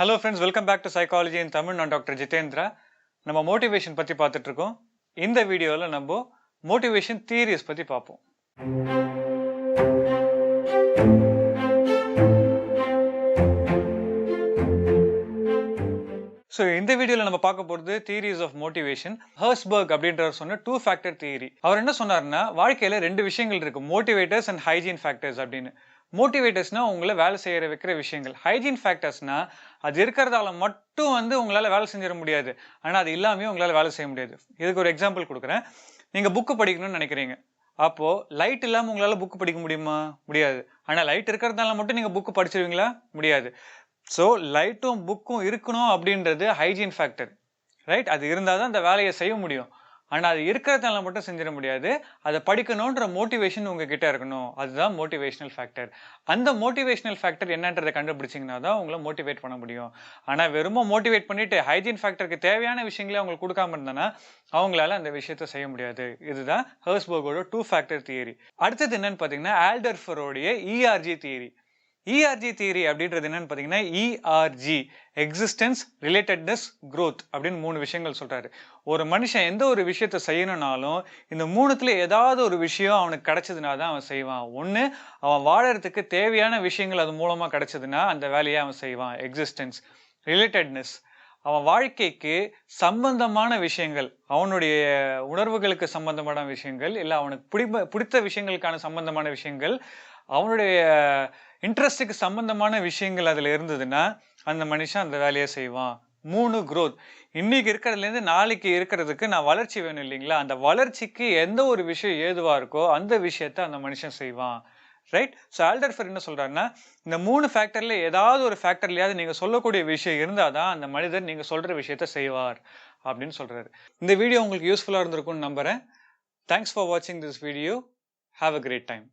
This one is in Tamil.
Hello friends welcome back to psychology in Tamil நான் டாக்டர் ஜிதேந்திரா நம்ம மோட்டிவேஷன் பற்றி பார்த்துட்டு இருக்கோம் இந்த வீடியோவில் நம்ம மோட்டிவேஷன் தியரிஸ் பற்றி பார்ப்போம். ஸோ இந்த வீடியோவில் நம்ம பார்க்க போகிறது தியரிஸ் ஆஃப் மோட்டிவேஷன் ஹர்ஸ்பர்க் அப்படின்றவர் சொன்ன டூ ஃபேக்டர் தியரி அவர் என்ன சொன்னார்னா வாழ்க்கையில் ரெண்டு விஷயங்கள் இருக்குது மோட்டிவேட்டர்ஸ் அண்ட் ஹைஜீன் ஃபேக்டர்ஸ் அப்படின்னு. மோட்டிவேட்டர்ஸ்னால் உங்களை வேலை செய்யற வைக்கிற விஷயங்கள். ஹைஜீன் ஃபேக்டர்ஸ்னால் அது இருக்கிறதால மட்டும் வந்து உங்களால் வேலை செஞ்சிட முடியாது. ஆனால் அது இல்லாமே உங்களால் வேலை செய்ய முடியாது. இதுக்கு ஒரு எக்ஸாம்பிள் கொடுக்குறேன். நீங்கள் புக்கு படிக்கணும்னு நினைக்கிறீங்க. அப்போது லைட் இல்லாமல் உங்களால் புக்கு படிக்க முடியுமா? முடியாது. ஆனால் லைட் இருக்கிறதுனால மட்டும் நீங்கள் புக்கு படிச்சிருவீங்களா? முடியாது. ஸோ லைட்டும் புக்கும் இருக்கணும் அப்படின்றது ஹைஜீன் ஃபேக்டர் ரைட் அது இருந்தால் தான் அந்த வேலையை செய்ய முடியும். ஆனால் அது இருக்கிறதுனால மட்டும் செஞ்சிட முடியாது. அதை படிக்கணுன்ற மோட்டிவேஷன் உங்ககிட்ட இருக்கணும். அதுதான் மோட்டிவேஷனல் ஃபேக்டர் அந்த மோட்டிவேஷனல் ஃபேக்டர் என்னன்றதை கண்டுபிடிச்சிங்கன்னா தான் உங்களை மோட்டிவேட் பண்ண முடியும். ஆனால் வெறுமோ மோட்டிவேட் பண்ணிட்டு ஹைஜீன் ஃபேக்டருக்கு தேவையான விஷயங்களே அவங்களுக்கு கொடுக்காம இருந்தேன்னா அவங்களால அந்த விஷயத்த செய்ய முடியாது. இதுதான் ஹர்ஸ்பர்கோட டூ ஃபேக்டர் தியரி அடுத்தது என்னன்னு பார்த்தீங்கன்னா ஆல்டர்ஃபரோடைய இஆர்ஜி தியரி இஆர்ஜி தியரி அப்படின்றது என்னன்னு பார்த்தீங்கன்னா இஆர்ஜி எக்ஸிஸ்டன்ஸ் ரிலேட்டட்னஸ் க்ரோத் அப்படின்னு மூணு விஷயங்கள் சொல்கிறாரு ஒரு மனுஷன் எந்த ஒரு விஷயத்த செய்யணும்னாலும் இந்த மூணுத்தில் ஏதாவது ஒரு விஷயம் அவனுக்கு கிடச்சதுனா தான் அவன் செய்வான். ஒன்று அவன் வாழறதுக்கு தேவையான விஷயங்கள் அது மூலமாக கிடச்சதுன்னா அந்த வேலையை அவன் செய்வான். எக்ஸிஸ்டன்ஸ் ரிலேட்டட்னஸ் அவன் வாழ்க்கைக்கு சம்பந்தமான விஷயங்கள் அவனுடைய உணர்வுகளுக்கு சம்பந்தமான விஷயங்கள் இல்லை அவனுக்கு பிடிப்ப பிடித்த விஷயங்களுக்கான சம்பந்தமான விஷயங்கள் அவனுடைய இன்ட்ரெஸ்ட்டுக்கு சம்பந்தமான விஷயங்கள் அதில் இருந்ததுன்னா அந்த மனுஷன் அந்த வேலையை செய்வான். மூணு க்ரோத் இன்னைக்கு இருக்கிறதுலேருந்து நாளைக்கு இருக்கிறதுக்கு நான் வளர்ச்சி வேணும் இல்லைங்களா? அந்த வளர்ச்சிக்கு எந்த ஒரு விஷயம் ஏதுவாக இருக்கோ அந்த விஷயத்த அந்த மனுஷன் செய்வான். ரைட் ஸோ ஆல்டர்ஃபர் என்ன சொல்கிறாருன்னா இந்த மூணு ஃபேக்டரில் ஏதாவது ஒரு ஃபேக்டர்லையாவது நீங்கள் சொல்லக்கூடிய விஷயம் இருந்தால் தான் அந்த மனிதர் நீங்கள் சொல்கிற விஷயத்த செய்வார் அப்படின்னு சொல்கிறாரு இந்த வீடியோ உங்களுக்கு யூஸ்ஃபுல்லாக இருந்திருக்கும்னு நம்புகிறேன் தேங்க்ஸ் ஃபார் வாட்சிங் this video have a great time